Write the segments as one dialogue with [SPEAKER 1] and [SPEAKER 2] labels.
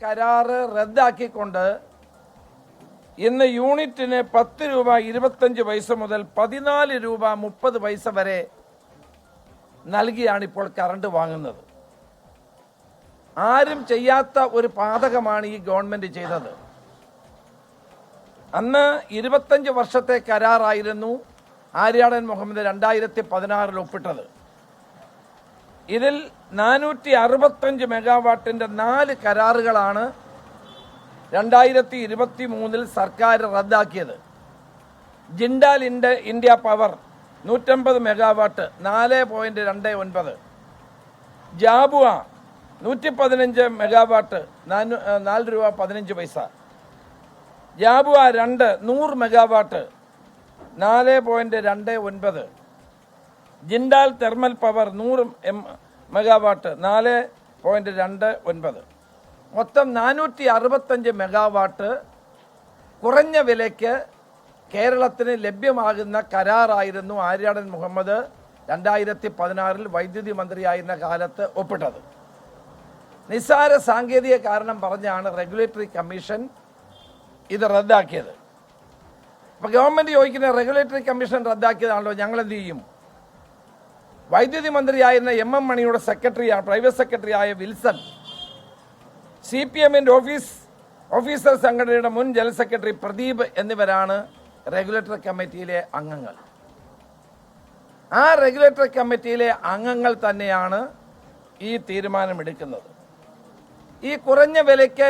[SPEAKER 1] കരാറ് റദ്ദാക്കിക്കൊണ്ട് ഇന്ന് യൂണിറ്റിന് പത്ത് രൂപ ഇരുപത്തഞ്ച് പൈസ മുതൽ പതിനാല് രൂപ മുപ്പത് പൈസ വരെ നൽകിയാണ് ഇപ്പോൾ കറണ്ട് വാങ്ങുന്നത്. ആരും ചെയ്യാത്ത ഒരു പാതകമാണ് ഈ ഗവൺമെന്റ് ചെയ്തത്. അന്ന് ഇരുപത്തഞ്ച് വർഷത്തെ കരാറായിരുന്നു ആര്യാടൻ മുഹമ്മദ് രണ്ടായിരത്തി പതിനാറിൽ ഒപ്പിട്ടത്. ഇതിൽ നാനൂറ്റി അറുപത്തഞ്ച് മെഗാവാട്ടിന്റെ നാല് കരാറുകളാണ് രണ്ടായിരത്തി ഇരുപത്തി മൂന്നിൽ സർക്കാർ റദ്ദാക്കിയത്. ജിൻഡാൽ ഇൻഡ ഇന്ത്യ പവർ നൂറ്റമ്പത് മെഗാവാട്ട് നാല് പോയിന്റ് രണ്ട് ഒൻപത്. ജാബുവ നൂറ്റി പതിനഞ്ച് മെഗാവാട്ട് നാനൂ നാല് രൂപ പതിനഞ്ച് പൈസ. ജാബുവ രണ്ട് നൂറ് മെഗാവാട്ട് നാല് പോയിന്റ് രണ്ട് ഒൻപത്. ജിൻഡാൽ തെർമൽ പവർ നൂറ് എം മെഗാവാട്ട് നാല് പോയിന്റ് രണ്ട് ഒൻപത്. മൊത്തം നാനൂറ്റി അറുപത്തഞ്ച് മെഗാവാട്ട് കുറഞ്ഞ വിലയ്ക്ക് കേരളത്തിന് ലഭ്യമാകുന്ന കരാറായിരുന്നു ആര്യാടൻ മുഹമ്മദ് രണ്ടായിരത്തി പതിനാറിൽ വൈദ്യുതി മന്ത്രിയായിരുന്ന കാലത്ത് ഒപ്പിട്ടത്. നിസ്സാര സാങ്കേതിക കാരണം പറഞ്ഞാണ് റെഗുലേറ്ററി കമ്മീഷൻ ഇത് റദ്ദാക്കിയത്. അപ്പോൾ ഗവൺമെന്റ് ചോദിക്കുന്ന റെഗുലേറ്ററി കമ്മീഷൻ റദ്ദാക്കിയതാണല്ലോ ഞങ്ങൾ എന്ത് ചെയ്യും? വൈദ്യുതി മന്ത്രിയായിരുന്ന എം എം മണിയുടെ സെക്രട്ടറി പ്രൈവറ്റ് സെക്രട്ടറിയായ വിൽസൺ സി പി എമ്മിന്റെ ഓഫീസ് ഓഫീസർ സംഘടനയുടെ മുൻ ജനറൽ സെക്രട്ടറി പ്രദീപ് എന്നിവരാണ് റെഗുലേറ്ററി കമ്മിറ്റിയിലെ അംഗങ്ങൾ. ആ റെഗുലേറ്ററി കമ്മിറ്റിയിലെ അംഗങ്ങൾ തന്നെയാണ് ഈ തീരുമാനമെടുക്കുന്നത്. ഈ കുറഞ്ഞ വിലയ്ക്ക്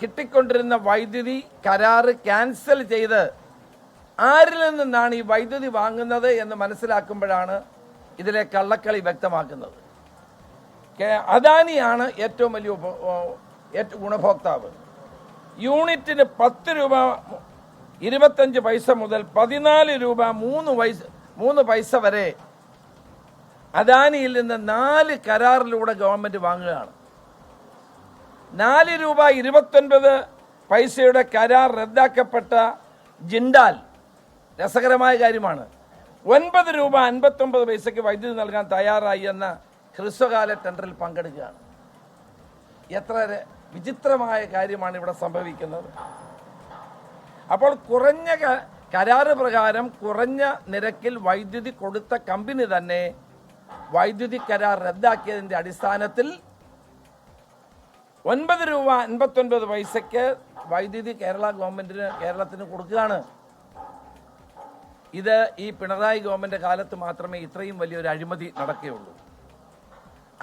[SPEAKER 1] കിട്ടിക്കൊണ്ടിരുന്ന വൈദ്യുതി കരാറ് ക്യാൻസൽ ചെയ്ത് ആരിൽ നിന്നാണ് ഈ വൈദ്യുതി വാങ്ങുന്നത് എന്ന് മനസ്സിലാക്കുമ്പോഴാണ് ഇതിലെ കള്ളക്കളി വ്യക്തമാക്കുന്നത്. അദാനിയാണ് ഏറ്റവും വലിയ ഗുണഭോക്താവ്. യൂണിറ്റിന് പത്ത് രൂപ ഇരുപത്തഞ്ച് പൈസ മുതൽ പതിനാല് രൂപ മൂന്ന് പൈസ മൂന്ന് പൈസ വരെ അദാനിയിൽ നിന്ന് നാല് കരാറിലൂടെ ഗവൺമെന്റ് വാങ്ങുകയാണ്. നാല് രൂപ ഇരുപത്തൊൻപത് പൈസയുടെ കരാർ റദ്ദാക്കപ്പെട്ട ജിൻഡാൽ രസകരമായ കാര്യമാണ്. ഒൻപത് രൂപ അൻപത്തൊമ്പത് പൈസയ്ക്ക് വൈദ്യുതി നൽകാൻ തയ്യാറായി എന്ന ഹ്രസ്വകാല ടെൻഡറിൽ പങ്കെടുക്കുകയാണ്. എത്ര വിചിത്രമായ കാര്യമാണ് ഇവിടെ സംഭവിക്കുന്നത്. അപ്പോൾ കുറഞ്ഞ കരാറ് പ്രകാരം കുറഞ്ഞ നിരക്കിൽ വൈദ്യുതി കൊടുത്ത കമ്പനി തന്നെ വൈദ്യുതി കരാർ റദ്ദാക്കിയതിന്റെ അടിസ്ഥാനത്തിൽ ഒൻപത് രൂപ അൻപത്തൊൻപത് പൈസയ്ക്ക് വൈദ്യുതി കേരള ഗവൺമെന്റിന് കേരളത്തിന് കൊടുക്കുകയാണ്. ഇത് ഈ പിണറായി ഗവൺമെന്റ് കാലത്ത് മാത്രമേ ഇത്രയും വലിയൊരു അഴിമതി നടക്കുകയുള്ളൂ.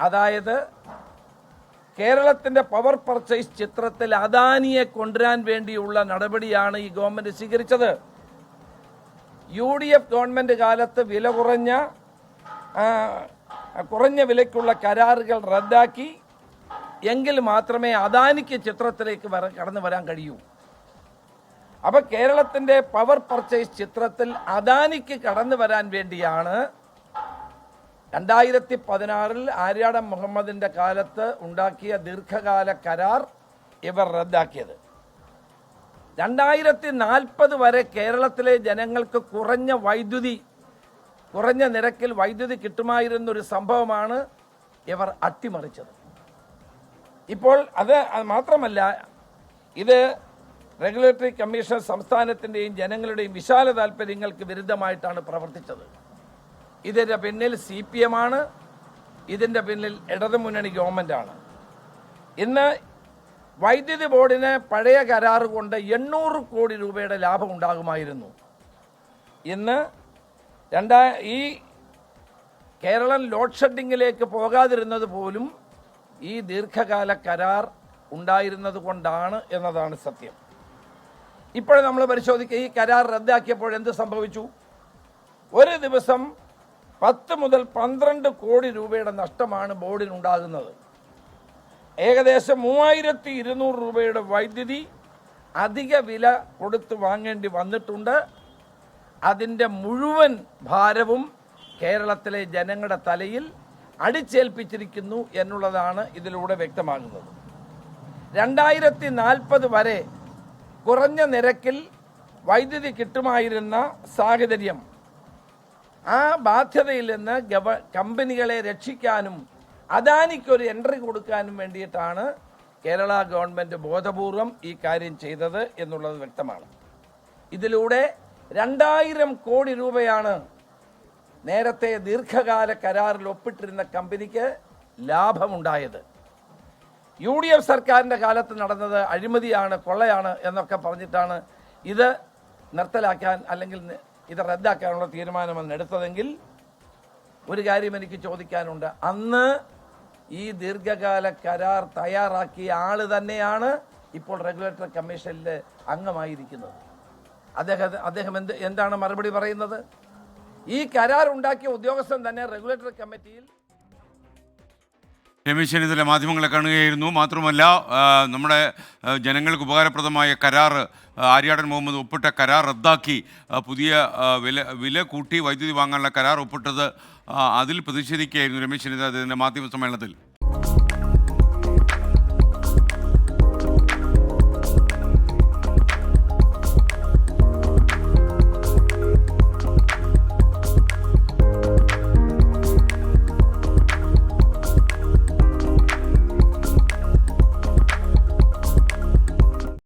[SPEAKER 1] അതായത് കേരളത്തിന്റെ പവർ പർച്ചേസ് ചിത്രത്തിൽ അദാനിയെ കൊണ്ടുവരാൻ വേണ്ടിയുള്ള നടപടിയാണ് ഈ ഗവൺമെന്റ് സ്വീകരിച്ചത്. യു ഡി എഫ് ഗവൺമെന്റ് കാലത്ത് വില കുറഞ്ഞ കുറഞ്ഞ വിലയ്ക്കുള്ള കരാറുകൾ റദ്ദാക്കി. എങ്കിൽ മാത്രമേ അദാനിക്ക് ചിത്രത്തിലേക്ക് കടന്നു വരാൻ കഴിയൂ. അപ്പൊ കേരളത്തിന്റെ പവർ പർച്ചേസ് ചിത്രത്തിൽ അദാനിക്ക് കടന്നു വരാൻ വേണ്ടിയാണ് രണ്ടായിരത്തി പതിനാറിൽ ആര്യാടം മുഹമ്മദിന്റെ കാലത്ത് ഉണ്ടാക്കിയ ദീർഘകാല കരാർ ഇവർ റദ്ദാക്കിയത്. രണ്ടായിരത്തി നാൽപ്പത് വരെ കേരളത്തിലെ ജനങ്ങൾക്ക് കുറഞ്ഞ വൈദ്യുതി കുറഞ്ഞ നിരക്കിൽ വൈദ്യുതി കിട്ടുമായിരുന്നൊരു സംഭവമാണ് ഇവർ അട്ടിമറിച്ചത്. ഇപ്പോൾ അത് മാത്രമല്ല ഇത് റെഗുലേറ്ററി കമ്മീഷൻ സംസ്ഥാനത്തിന്റെയും ജനങ്ങളുടെയും വിശാല താല്പര്യങ്ങൾക്ക് വിരുദ്ധമായിട്ടാണ് പ്രവർത്തിച്ചത്. ഇതിന്റെ പിന്നിൽ സി പി എം ആണ്. ഇതിന്റെ പിന്നിൽ ഇടതുമുന്നണി ഗവൺമെന്റാണ് ഇന്ന് വൈദ്യുതി ബോർഡിന് പഴയ കരാറ് കൊണ്ട് എണ്ണൂറ് കോടി രൂപയുടെ ലാഭം ഉണ്ടാകുമായിരുന്നു. ഇന്ന് രണ്ടാ ഈ കേരളം ലോഡ് ഷെഡിങ്ങിലേക്ക് പോകാതിരുന്നത് പോലും ഈ ദീർഘകാല കരാർ ഉണ്ടായിരുന്നത് കൊണ്ടാണ് എന്നതാണ് സത്യം. ഇപ്പോൾ നമ്മൾ പരിശോധിക്കുക ഈ കരാർ റദ്ദാക്കിയപ്പോൾ എന്ത് സംഭവിച്ചു? ഒരു ദിവസം പത്ത് മുതൽ പന്ത്രണ്ട് കോടി രൂപയുടെ നഷ്ടമാണ് ബോർഡിനുണ്ടാകുന്നത് ഏകദേശം മൂവായിരത്തി ഇരുന്നൂറ് രൂപയുടെ വൈദ്യുതി അധിക വില കൊടുത്ത് വാങ്ങേണ്ടി വന്നിട്ടുണ്ട്. അതിന്റെ മുഴുവൻ ഭാരവും കേരളത്തിലെ ജനങ്ങളുടെ തലയിൽ അടിച്ചേൽപ്പിച്ചിരിക്കുന്നു എന്നുള്ളതാണ് ഇതിലൂടെ വ്യക്തമാകുന്നത്. രണ്ടായിരത്തി നാൽപ്പത് വരെ കുറഞ്ഞ നിരക്കിൽ വൈദ്യുതി കിട്ടുമായിരുന്ന സാഹചര്യം. ആ ബാധ്യതയിൽ നിന്ന് ഗവ കമ്പനികളെ രക്ഷിക്കാനും അദാനിക്കൊരു എൻട്രി കൊടുക്കാനും വേണ്ടിയിട്ടാണ് കേരള ഗവൺമെന്റ് ബോധപൂർവം ഈ കാര്യം ചെയ്തത് എന്നുള്ളത് വ്യക്തമാണ്. ഇതിലൂടെ രണ്ടായിരം കോടി രൂപയാണ് നേരത്തെ ദീർഘകാല കരാറിൽ ഒപ്പിട്ടിരുന്ന കമ്പനിക്ക് ലാഭമുണ്ടായത്. യു ഡി എഫ് സർക്കാരിന്റെ കാലത്ത് നടന്നത് അഴിമതിയാണ് കൊള്ളയാണ് എന്നൊക്കെ പറഞ്ഞിട്ടാണ് ഇത് നിർത്തലാക്കാൻ അല്ലെങ്കിൽ ഇത് റദ്ദാക്കാനുള്ള തീരുമാനമെന്ന് എടുത്തതെങ്കിൽ ഒരു കാര്യം എനിക്ക് ചോദിക്കാനുണ്ട്. അന്ന് ഈ ദീർഘകാല കരാർ തയ്യാറാക്കിയ ആൾ തന്നെയാണ് ഇപ്പോൾ റെഗുലേറ്റർ കമ്മീഷനിൽ അംഗമായിരിക്കുന്നത്. അദ്ദേഹം അദ്ദേഹം എന്ത് എന്താണ് മറുപടി പറയുന്നത്? ഈ കരാർ ഉണ്ടാക്കിയ ഉദ്യോഗസ്ഥൻ തന്നെ റെഗുലേറ്റർ കമ്മിറ്റിയിൽ
[SPEAKER 2] രമേശ് ചെന്നിത്തല മാധ്യമങ്ങളെ കാണുകയായിരുന്നു. മാത്രമല്ല നമ്മുടെ ജനങ്ങൾക്ക് ഉപകാരപ്രദമായ കരാർ ആര്യാടൻ മുഹമ്മദ് ഒപ്പിട്ട കരാർ റദ്ദാക്കി പുതിയ വില വില കൂട്ടി വൈദ്യുതി വാങ്ങാനുള്ള കരാർ ഒപ്പിട്ടത് അതിൽ പ്രതിഷേധിക്കുകയായിരുന്നു രമേശ് ചെന്നിത്തല അദ്ദേഹത്തിന്റെ മാധ്യമ സമ്മേളനത്തിൽ